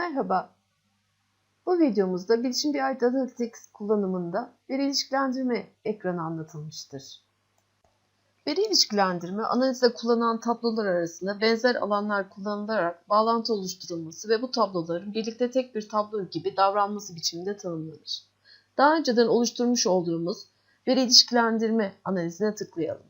Merhaba. Bu videomuzda Bilişim BI Data Analytics kullanımında veri ilişkilendirme ekranı anlatılmıştır. Veri ilişkilendirme, analizde kullanılan tablolar arasında benzer alanlar kullanılarak bağlantı oluşturulması ve bu tabloların birlikte tek bir tablo gibi davranması biçiminde tanımlanır. Daha önceden oluşturmuş olduğumuz veri ilişkilendirme analizine tıklayalım.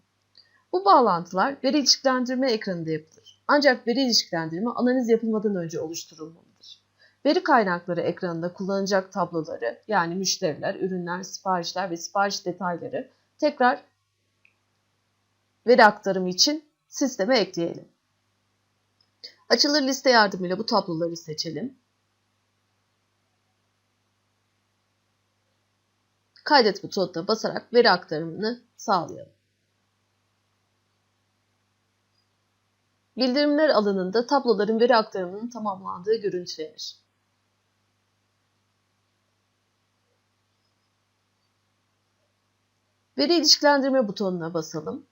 Bu bağlantılar veri ilişkilendirme ekranında yapılır. Ancak veri ilişkilendirme analiz yapılmadan önce oluşturulmalıdır. Veri kaynakları ekranında kullanacak tabloları yani müşteriler, ürünler, siparişler ve sipariş detayları tekrar veri aktarımı için sisteme ekleyelim. Açılır liste yardımıyla bu tabloları seçelim. Kaydet butonuna basarak veri aktarımını sağlayalım. Bildirimler alanında tabloların veri aktarımının tamamlandığı görüntülenir. Veri ilişkilendirme butonuna basalım.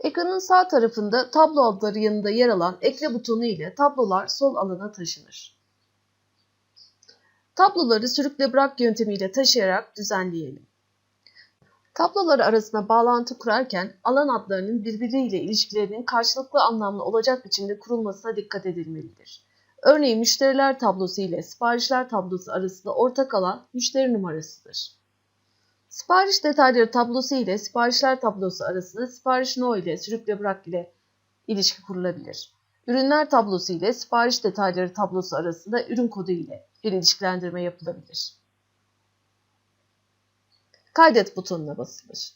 Ekranın sağ tarafında tablo adları yanında yer alan ekle butonu ile tablolar sol alana taşınır. Tabloları sürükle bırak yöntemiyle taşıyarak düzenleyelim. Tablolar arasında bağlantı kurarken alan adlarının birbiriyle ilişkilerinin karşılıklı anlamlı olacak biçimde kurulmasına dikkat edilmelidir. Örneğin müşteriler tablosu ile siparişler tablosu arasında ortak alan müşteri numarasıdır. Sipariş detayları tablosu ile siparişler tablosu arasında sipariş no ile sürükle bırak ile ilişki kurulabilir. Ürünler tablosu ile sipariş detayları tablosu arasında ürün kodu ile bir ilişkilendirme yapılabilir. Kaydet butonuna basılır.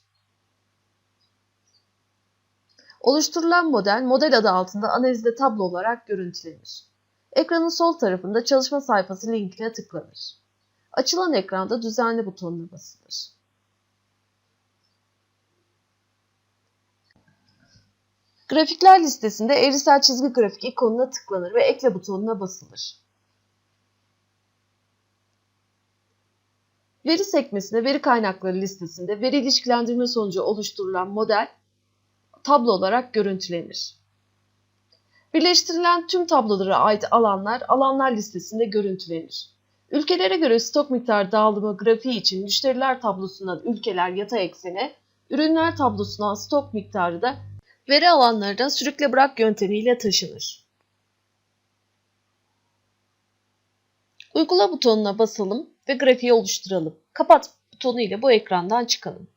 Oluşturulan model, model adı altında analizde tablo olarak görüntülenir. Ekranın sol tarafında çalışma sayfası linkine tıklanır. Açılan ekranda düzenle butonuna basılır. Grafikler listesinde eğrisel çizgi grafik ikonuna tıklanır ve ekle butonuna basılır. Veri sekmesinde veri kaynakları listesinde veri ilişkilendirme sonucu oluşturulan model tablo olarak görüntülenir. Birleştirilen tüm tablolara ait alanlar alanlar listesinde görüntülenir. Ülkelere göre stok miktarı dağılımı grafiği için müşteriler tablosundan ülkeler yatay eksene, ürünler tablosundan stok miktarı da veri alanlarına sürükle bırak yöntemiyle taşınır. Uygula butonuna basalım ve grafiği oluşturalım. Kapat butonu ile bu ekrandan çıkalım.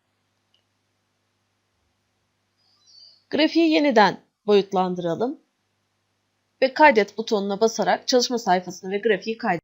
Grafiği yeniden boyutlandıralım ve kaydet butonuna basarak çalışma sayfasını ve grafiği kaydet.